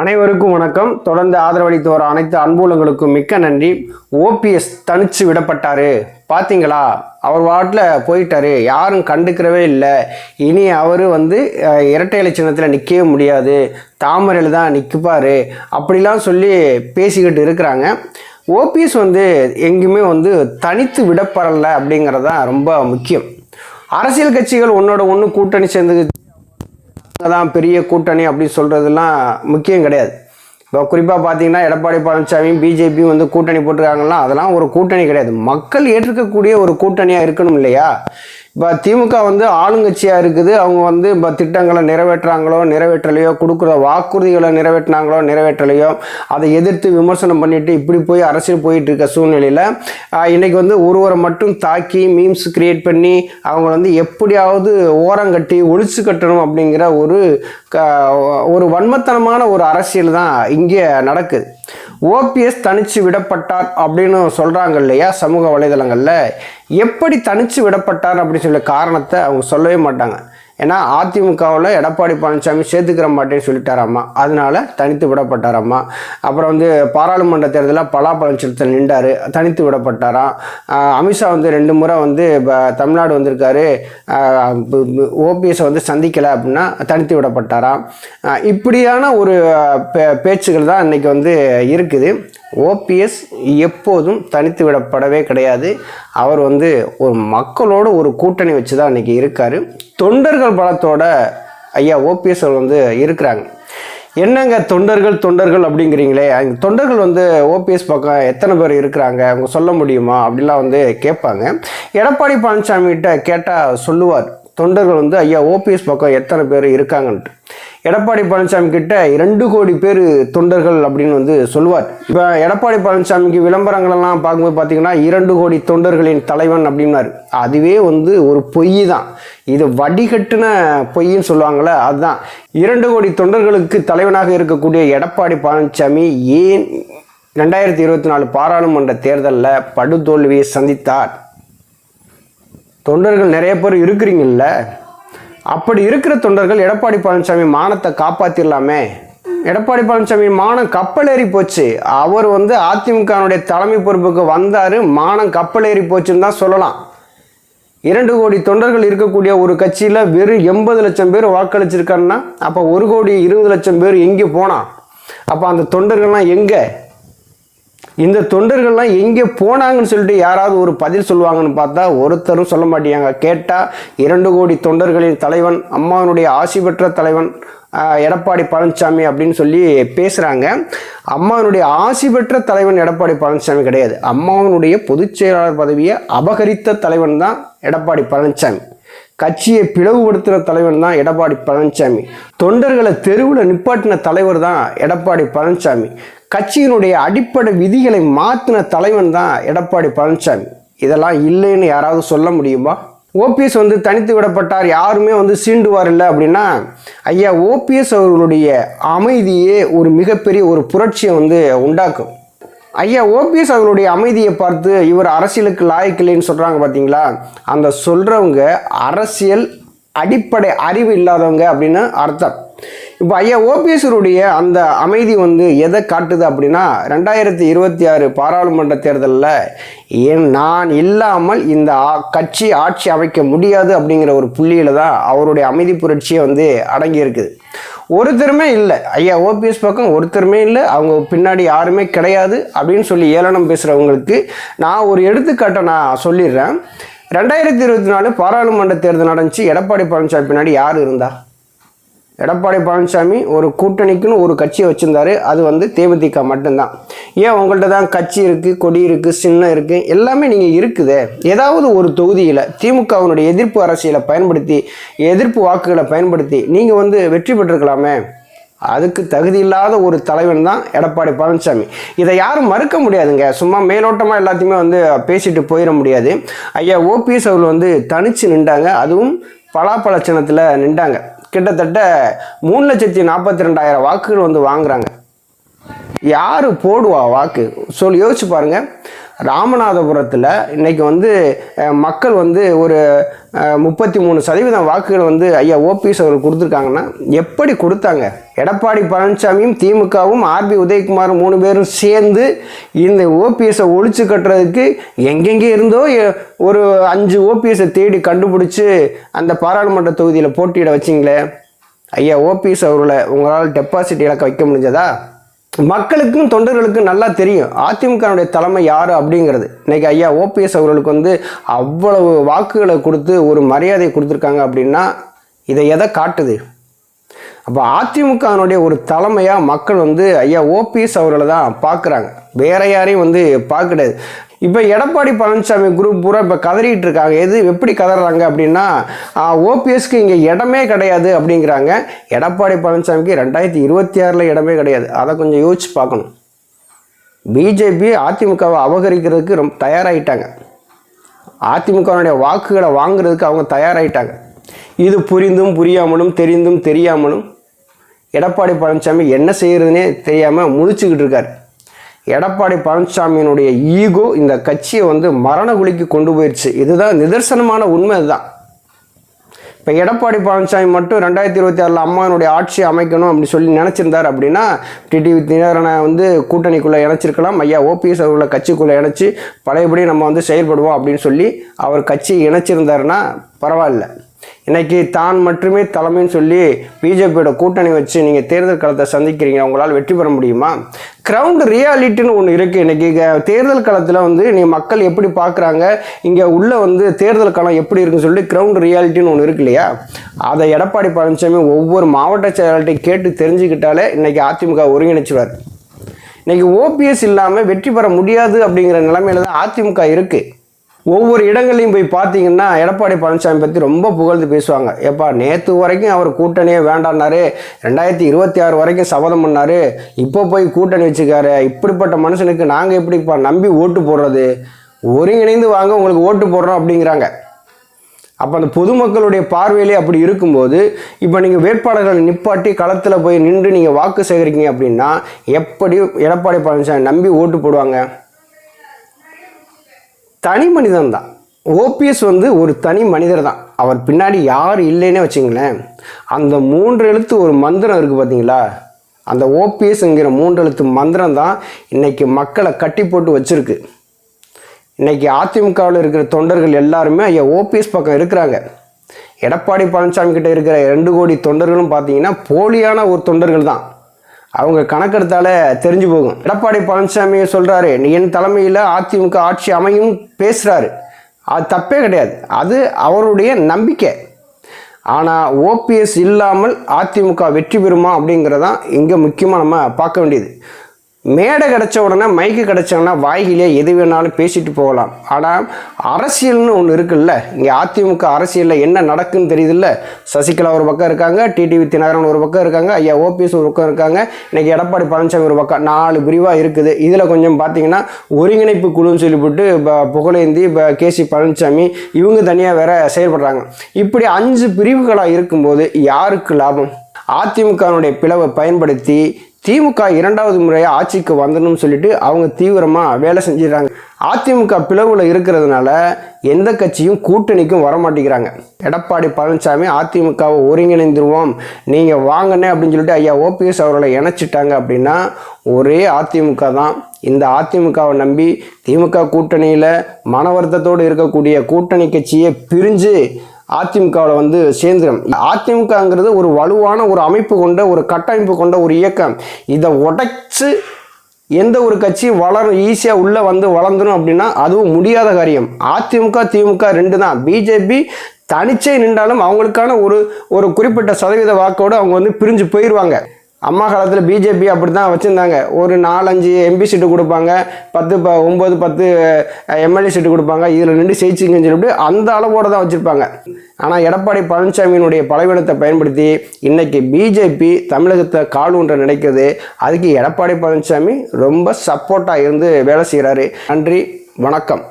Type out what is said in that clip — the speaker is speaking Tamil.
அனைவருக்கும் வணக்கம். தொடர்ந்து ஆதரவளித்து வர அனைத்து அன்புலங்களுக்கும் மிக்க நன்றி. ஓபிஎஸ் தனிச்சு விடப்பட்டாரு. பார்த்தீங்களா அவர் வாட்டில் போயிட்டாரு. யாரும் கண்டுக்கிறவே இல்லை. இனி அவர் வந்து இரட்டை இலை சின்னத்தில் நிற்கவே முடியாது. தாமரையில் தான் நிற்குப்பார் அப்படிலாம் சொல்லி பேசிக்கிட்டு இருக்கிறாங்க. ஓபிஎஸ் வந்து எங்கேயுமே வந்து தனித்து விடப்படலை அப்படிங்கிறது தான் ரொம்ப முக்கியம். அரசியல் கட்சிகள் ஒன்றோட ஒன்று கூட்டணி சேர்ந்து தான் பெரிய கூட்டணி அப்படின்னு சொல்கிறதுலாம் முக்கியம் கிடையாது. குறிப்பாக பார்த்தீங்கன்னா எடப்பாடி பழனிசாமி பிஜேபியும் வந்து கூட்டணி போட்டிருக்காங்கன்னா அதெல்லாம் ஒரு கூட்டணி கிடையாது. மக்கள் ஏற்றுக்கக்கூடிய ஒரு கூட்டணியாக இருக்கணும் இல்லையா? இப்போ திமுக வந்து ஆளுங்கட்சியாக இருக்குது. அவங்க வந்து இப்போ திட்டங்களை நிறைவேற்றுறாங்களோ நிறைவேற்றலையோ கொடுக்குற வாக்குறுதிகளை நிறைவேற்றினாங்களோ நிறைவேற்றலையோ அதை எதிர்த்து விமர்சனம் பண்ணிட்டு இப்படி போய் அரசியல் போயிட்டு இருக்க சூழ்நிலையில் இன்றைக்கி வந்து ஒருவரை மட்டும் தாக்கி மீம்ஸ் கிரியேட் பண்ணி அவங்க வந்து எப்படியாவது ஓரங்கட்டி ஒழிச்சு கட்டணும் அப்படிங்கிற ஒரு க- ஒரு வன்மத்தனமான ஒரு அரசியல் தான் இங்கே நடக்குது. ஓபிஎஸ் தனிச்சு விடப்பட்டார் அப்படின்னு சொல்கிறாங்க இல்லையா சமூக வலைதளங்களில். எப்படி தனிச்சு விடப்பட்டார் அப்படின்னு சொல்லி காரணத்தை அவங்க சொல்லவே மாட்டாங்க. ஏன்னா அதிமுகவில் எடப்பாடி பழனிசாமி சேர்த்துக்கிற மாட்டேன்னு சொல்லிட்டாராம்மா அதனால தனித்து விடப்பட்டாராம்மா அப்புறம் வந்து பாராளுமன்ற தேர்தலில் பலாப்பழம் செலுத்த நின்றார். தனித்து விடப்பட்டாராம். அமித்ஷா வந்து ரெண்டு முறை வந்து இப்போ தமிழ்நாடு வந்திருக்காரு. ஓபிஎஸை வந்து சந்திக்கலை அப்படின்னா தனித்து விடப்பட்டாராம். இப்படியான ஒரு பே பேச்சுகள் தான் இன்னைக்கு வந்து இருக்குது. ஓபிஎஸ் எப்போதும் தனித்து விடப்படவே கிடையாது. அவர் வந்து ஒரு மக்களோட ஒரு கூட்டணி வச்சு தான் இன்றைக்கி இருக்கார். தொண்டர்கள் பலத்தோட ஐயா ஓபிஎஸ் அவர் வந்து இருக்கிறாங்க. என்னங்க தொண்டர்கள் தொண்டர்கள் அப்படிங்கிறீங்களே? அங்கே தொண்டர்கள் வந்து ஓபிஎஸ் பக்கம் எத்தனை பேர் இருக்கிறாங்க? அவங்க சொல்ல முடியுமா? அப்படிலாம் வந்து கேட்பாங்க. எடப்பாடி பழனிசாமி கிட்ட கேட்டால் சொல்லுவார். தொண்டர்கள் வந்து ஐயா ஓபிஎஸ் பக்கம் எத்தனை பேர் இருக்காங்கன்ட்டு. எடப்பாடி பழனிசாமி கிட்ட இரண்டு கோடி பேர் தொண்டர்கள் அப்படின்னு வந்து சொல்லுவார். இப்போ எடப்பாடி பழனிசாமிக்கு விளம்பரங்கள் எல்லாம் பார்க்கும்போது பார்த்தீங்கன்னா இரண்டு கோடி தொண்டர்களின் தலைவன் அப்படின்னாரு. அதுவே வந்து ஒரு பொய் தான். இது வடிகட்டின பொய்ன்னு சொல்லுவாங்கள்ல அதுதான். இரண்டு கோடி தொண்டர்களுக்கு தலைவனாக இருக்கக்கூடிய எடப்பாடி பழனிசாமி ஏன் ரெண்டாயிரத்தி இருபத்தி நாலு பாராளுமன்ற தேர்தலில் படுதோல்வியை சந்தித்தார்? தொண்டர்கள் நிறைய பேர் இருக்கிறீங்கல்ல? அப்படி இருக்கிற தொண்டர்கள் எடப்பாடி பழனிசாமி மானத்தை காப்பாற்றிடலாமே எடப்பாடி பழனிசாமி மானம் கப்பலேறி போச்சு. அவர் வந்து அதிமுகனுடைய தலைமை பொறுப்புக்கு வந்தார். மானம் கப்பலேறி போச்சுன்னு தான் சொல்லலாம். இரண்டு கோடி தொண்டர்கள் இருக்கக்கூடிய ஒரு கட்சியில் வெறும் எண்பது லட்சம் பேர் வாக்களிச்சிருக்காருன்னா அப்போ ஒரு கோடி இருபது லட்சம் பேர் எங்கே போனான் அப்போ அந்த தொண்டர்கள்லாம் எங்கே? இந்த தொண்டர்கள்லாம் எங்கே போனாங்கன்னு சொல்லிட்டு யாராவது ஒரு பதில் சொல்லுவாங்கன்னு பார்த்தா ஒருத்தரும் சொல்ல மாட்டேங்க கேட்டால் இரண்டு கோடி தொண்டர்களின் தலைவன் அம்மாவினுடைய ஆசி பெற்ற தலைவன் எடப்பாடி பழனிசாமி அப்படின்னு சொல்லி பேசுகிறாங்க அம்மாவினுடைய ஆசி பெற்ற தலைவன் எடப்பாடி பழனிசாமி கிடையாது. அம்மாவினுடைய பொதுச் செயலாளர் பதவியை அபகரித்த தலைவன் தான் எடப்பாடி பழனிசாமி. கட்சியை பிளவுபடுத்துகிற தலைவன் தான் எடப்பாடி பழனிசாமி. தொண்டர்களை தெருவில் நிப்பாட்டின தலைவர் தான் எடப்பாடி பழனிசாமி. கட்சியினுடைய அடிப்படை விதிகளை மாற்றின தலைவன் தான் எடப்பாடி பழனிசாமி. இதெல்லாம் இல்லைன்னு யாராவது சொல்ல முடியுமா? ஓபிஎஸ் வந்து தனித்து விடப்பட்டார் யாருமே வந்து சீண்டுவார் இல்லை அப்படின்னா ஐயா ஓபிஎஸ் அவர்களுடைய அமைதியே ஒரு மிகப்பெரிய ஒரு புரட்சியை வந்து உண்டாக்கும். ஐயா ஓபிஎஸ் அவர்களுடைய அமைதியை பார்த்து இவர் அரசியலுக்கு லாய்க்கில்லைன்னு சொல்கிறாங்க பார்த்தீங்களா அந்த சொல்கிறவங்க அரசியல் அடிப்படை அறிவு இல்லாதவங்க அப்படின்னு அர்த்தம். இப்போ ஐயா ஓபிஎஸ்வருடைய அந்த அமைதி வந்து எதை காட்டுது அப்படின்னா ரெண்டாயிரத்தி இருபத்தி ஆறு பாராளுமன்ற தேர்தலில் ஏன் நான் இல்லாமல் இந்த கட்சி ஆட்சி அமைக்க முடியாது அப்படிங்கிற ஒரு புள்ளியில் தான் அவருடைய அமைதி புரட்சியை வந்து அடங்கியிருக்குது ஒருத்தருமே இல்லை. ஐயா ஓபிஎஸ் பக்கம் ஒருத்தருமே இல்லை. அவங்க பின்னாடி யாருமே கிடையாது அப்படின்னு சொல்லி ஏளனம் பேசுகிறவங்களுக்கு நான் ஒரு எடுத்துக்காட்டை நான் சொல்லிடுறேன். ரெண்டாயிரத்தி இருபத்தி நாலு பாராளுமன்ற தேர்தல் நடந்துச்சு. எடப்பாடி பழனிசாமி பின்னாடி யார் இருந்தா? எடப்பாடி பழனிசாமி ஒரு கூட்டணிக்குன்னு ஒரு கட்சியை வச்சுருந்தாரு. அது வந்து தேமுதிக மட்டும்தான். ஏன் உங்கள்கிட்ட தான் கட்சி இருக்குது கொடி இருக்குது சின்னம் இருக்குது எல்லாமே நீங்கள் இருக்குதே. ஏதாவது ஒரு தொகுதியில் திமுகவினுடைய எதிர்ப்பு அரசியலை பயன்படுத்தி எதிர்ப்பு வாக்குகளை பயன்படுத்தி நீங்கள் வந்து வெற்றி பெற்றிருக்கலாமே? அதுக்கு தகுதி இல்லாத ஒரு தலைவன் தான் எடப்பாடி பழனிசாமி. இதை யாரும் மறுக்க முடியாதுங்க. சும்மா மேலோட்டமாக எல்லாத்தையுமே வந்து பேசிட்டு போயிட முடியாது. ஐயா ஓபிஎஸ் அவர்கள் வந்து தனிச்சு நின்றாங்க. அதுவும் பலாப்பழச்சனத்தில் நின்றாங்க. கிட்டத்தட்ட மூணு லட்சத்தி நாற்பத்தி ரெண்டாயிரம் வாக்குகள் வந்து வாங்குறாங்க. யார் போடுவா வாக்கு? சொல்லி யோசிச்சு பாருங்கள் ராமநாதபுரத்தில் இன்றைக்கி வந்து மக்கள் வந்து ஒரு முப்பத்தி மூணு சதவீதம் வாக்குகள் வந்து ஐயா ஓபிஎஸ் அவர்கள் கொடுத்துருக்காங்கன்னா எப்படி கொடுத்தாங்க? எடப்பாடி பழனிசாமியும் திமுகவும் ஆர்பி உதயகுமார் மூணு பேரும் சேர்ந்து இந்த ஓபிஎஸை ஒழிச்சு கட்டுறதுக்கு எங்கெங்கே இருந்தோ ஒரு அஞ்சு ஓபிஎஸை தேடி கண்டுபிடிச்சி அந்த பாராளுமன்ற தொகுதியில் போட்டியிட வச்சிங்களே. ஐயா ஓபிஎஸ் அவர்களை உங்களால் டெபாசிட் இழக்க வைக்க முடிஞ்சதா? மக்களுக்கும் தொண்டர்களுக்கும் நல்லா தெரியும். அதிமுகனுடைய தலைமை யார் அப்படிங்கிறது. இன்னைக்கு ஐயா ஓபிஎஸ் அவர்களுக்கு வந்து அவ்வளவு வாக்குகளை கொடுத்து ஒரு மரியாதை கொடுத்துருக்காங்க அப்படின்னா இதை எதை காட்டுது? அப்போ அதிமுகவினுடைய ஒரு தலைமையாக மக்கள் வந்து ஐயா ஓபிஎஸ் அவர்களை தான் பார்க்குறாங்க. வேற யாரையும் வந்து பார்க்கக்கூடாது இப்போ எடப்பாடி பழனிசாமி குரூப் பூரா இப்போ கதறிட்டு இருக்காங்க. எது எப்படி கதறாங்க அப்படின்னா ஓபிஎஸ்க்கு இங்கே இடமே கிடையாது அப்படிங்கிறாங்க. எடப்பாடி பழனிசாமிக்கு ரெண்டாயிரத்தி இருபத்தி ஆறில் இடமே கிடையாது. அதை கொஞ்சம் யோசிச்சு பார்க்கணும். பிஜேபி அதிமுகவை அபகரிக்கிறதுக்கு ரொம்ப தயாராகிட்டாங்க அதிமுகவினுடைய வாக்குகளை வாங்குறதுக்கு அவங்க தயாராகிட்டாங்க இது புரிந்தும் புரியாமலும் தெரிந்தும் தெரியாமலும் எடப்பாடி பழனிசாமி என்ன செய்கிறதுனே தெரியாமல் முழிச்சுக்கிட்டு இருக்காரு. எடப்பாடி பழனிசாமியினுடைய ஈகோ இந்த கட்சியை வந்து மரண குழிக்கு கொண்டு போயிடுச்சு இதுதான் நிதர்சனமான உண்மை இதுதான் இப்போ எடப்பாடி பழனிசாமி மட்டும் ரெண்டாயிரத்தி இருபத்தி ஆறில் அம்மானுடைய ஆட்சி அமைக்கணும் அப்படி சொல்லி நினச்சிருந்தார் அப்படின்னா டிடிவி தினகரனை வந்து கூட்டணிக்குள்ளே இணைச்சிருக்கலாம். ஐயா ஓபிஎஸ் அவர்களை கட்சிக்குள்ளே இணைச்சி பழையபடி நம்ம வந்து செயல்படுவோம் அப்படின்னு சொல்லி அவர் கட்சி இணைச்சிருந்தாருன்னா பரவாயில்ல. இன்னைக்கு தான் மட்டுமே தலைமைன்னு சொல்லி பிஜேபியோட கூட்டணி வச்சு நீங்கள் தேர்தல் களத்தை சந்திக்கிறீங்க உங்களால் வெற்றி பெற முடியுமா? கிரவுண்ட் ரியாலிட்டின்னு ஒன்று இருக்குது இன்றைக்கி தேர்தல் களத்தில் வந்து நீ மக்கள் எப்படி பார்க்குறாங்க இங்கே உள்ளே வந்து தேர்தல் களம் எப்படி இருக்குன்னு சொல்லி கிரவுண்ட் ரியாலிட்டின்னு ஒன்று இருக்கு இல்லையா? அதை எடப்பாடி பழனிசாமி ஒவ்வொரு மாவட்ட செயலாளர்கிட்டையும் கேட்டு தெரிஞ்சுக்கிட்டாலே இன்றைக்கி அதிமுக ஒருங்கிணைச்சுவார். இன்றைக்கி ஓபிஎஸ் இல்லாமல் வெற்றி பெற முடியாது அப்படிங்கிற நிலைமையில தான் அதிமுக இருக்குது ஒவ்வொரு இடங்கள்லையும் போய் பார்த்தீங்கன்னா எடப்பாடி பழனிசாமி பற்றி ரொம்ப புகழ்ந்து பேசுவாங்க. ஏப்பா நேற்று வரைக்கும் அவர் கூட்டணியே வேண்டான்னாரு. ரெண்டாயிரத்தி இருபத்தி ஆறு வரைக்கும் சபதம் பண்ணாரு. இப்போ போய் கூட்டணி வச்சுக்காரு. இப்படிப்பட்ட மனுஷனுக்கு நாங்கள் எப்படிப்பா நம்பி ஓட்டு போடுறது? ஒருங்கிணைந்து வாங்க உங்களுக்கு ஓட்டு போடுறோம் அப்படிங்கிறாங்க. அப்போ அந்த பொதுமக்களுடைய பார்வையிலே அப்படி இருக்கும்போது இப்போ நீங்கள் வேட்பாளர்களை நிப்பாட்டி களத்தில் போய் நின்று நீங்கள் வாக்கு சேகரிக்கீங்க அப்படின்னா எப்படி எடப்பாடி பழனிசாமி நம்பி ஓட்டு போடுவாங்க? தனி மனிதன் தான். ஓபிஎஸ் வந்து ஒரு தனி மனிதர் தான். அவர் பின்னாடி யார் இல்லைன்னே வச்சுங்களேன் அந்த மூன்று எழுத்து ஒரு மந்திரம் இருக்குது பார்த்தீங்களா? அந்த ஓபிஎஸ்ங்கிற மூன்று எழுத்து மந்திரம் தான் இன்றைக்கி மக்களை கட்டி போட்டு வச்சிருக்கு. இன்றைக்கி அதிமுகவில் இருக்கிற தொண்டர்கள் எல்லாருமே ஐயா ஓபிஎஸ் பக்கம் இருக்கிறாங்க. எடப்பாடி பழனிசாமி கிட்ட இருக்கிற ரெண்டு கோடி தொண்டர்களும் பார்த்தீங்கன்னா போலியான ஒரு தொண்டர்கள் தான். அவங்க கணக்கெடுத்தால தெரிஞ்சு போகும். எடப்பாடி பழனிசாமி சொல்றாரு நீ என் தலைமையில் அதிமுக ஆட்சி அமையும் பேசுறாரு. அது தப்பே கிடையாது. அது அவருடைய நம்பிக்கை. ஆனால் ஓபிஎஸ் இல்லாமல் அதிமுக வெற்றி பெறுமா அப்படிங்கிறதான் இங்கே முக்கியமாக நம்ம பார்க்க வேண்டியது. மேடை கிடைச்ச உடனே மைக்கு கிடச்சோன்னா வாய்கிலே எது வேணாலும் பேசிட்டு போகலாம். ஆனால் அரசியல்னு ஒன்று இருக்குல்ல இங்கே அதிமுக அரசியலில் என்ன நடக்குன்னு தெரியுதுல்ல? சசிகலா ஒரு பக்கம் இருக்காங்க டிடிவி தினகரன் ஒரு பக்கம் இருக்காங்க ஐயா ஓபிஎஸ் ஒரு பக்கம் இருக்காங்க இன்றைக்கி எடப்பாடி பழனிசாமி ஒரு பக்கம் நாலு பிரிவாக இருக்குது. இதில் கொஞ்சம் பார்த்தீங்கன்னா ஒருங்கிணைப்பு குழுன்னு சொல்லிவிட்டு இப்போ புகழேந்தி ப- கேசி பழனிசாமி இவங்க தனியாக வேற செயல்படுறாங்க. இப்படி அஞ்சு பிரிவுகளாக இருக்கும்போது யாருக்கு லாபம்? அதிமுகவினுடைய பிளவை பயன்படுத்தி திமுக இரண்டாவது முறையாக ஆட்சிக்கு வந்தணும்னு சொல்லிட்டு அவங்க தீவிரமாக வேலை செஞ்சிடறாங்க. அதிமுக பிளவில் இருக்கிறதுனால எந்த கட்சியும் கூட்டணிக்கும் வர மாட்டேங்கிறாங்க எடப்பாடி பழனிசாமி அதிமுகவை ஒருங்கிணைந்துருவோம். நீங்கள் வாங்கண்ணே அப்படின்னு சொல்லிட்டு ஐயா ஓபிஎஸ் அவர்களை இணைச்சிட்டாங்க அப்படின்னா ஒரே அதிமுக தான். இந்த அதிமுகவை நம்பி திமுக கூட்டணியில் மன வருத்தத்தோடு இருக்கக்கூடிய கூட்டணி கட்சியை பிரிஞ்சு அதிமுகவில் வந்து சேர்ந்துடும் அதிமுகங்கிறது ஒரு வலுவான ஒரு அமைப்பு கொண்ட ஒரு கட்டமைப்பு கொண்ட ஒரு இயக்கம். இதை உடைச்சு எந்த ஒரு கட்சியும் வளரும் ஈஸியாக உள்ளே வந்து வளர்ந்துடும் அப்படின்னா அதுவும் முடியாத காரியம். அதிமுக திமுக ரெண்டு தான். பிஜேபி தனிச்சே நின்றாலும் அவங்களுக்கான ஒரு ஒரு குறிப்பிட்ட சதவீத வாக்கோடு அவங்க வந்து பிரிஞ்சு போயிடுவாங்க அம்மா காலத்தில் பிஜேபி அப்படி தான் வச்சுருந்தாங்க. ஒரு நாலஞ்சு எம்பி சீட்டு கொடுப்பாங்க. பத்து ப ஒம்பது பத்து எம்எல்ஏ சீட்டு கொடுப்பாங்க. இதில் நின்று ஜெயிச்சிங்கன்னு சொல்லிட்டு அந்த அளவோடு தான் வச்சுருப்பாங்க. ஆனால் எடப்பாடி பழனிசாமியினுடைய பலவீனத்தை பயன்படுத்தி இன்றைக்கி பிஜேபி தமிழகத்தை கால் ஊன்ற நினைக்கிறது அதுக்கு எடப்பாடி பழனிசாமி ரொம்ப சப்போர்ட்டாக இருந்து வேலை செய்கிறாரு நன்றி வணக்கம்.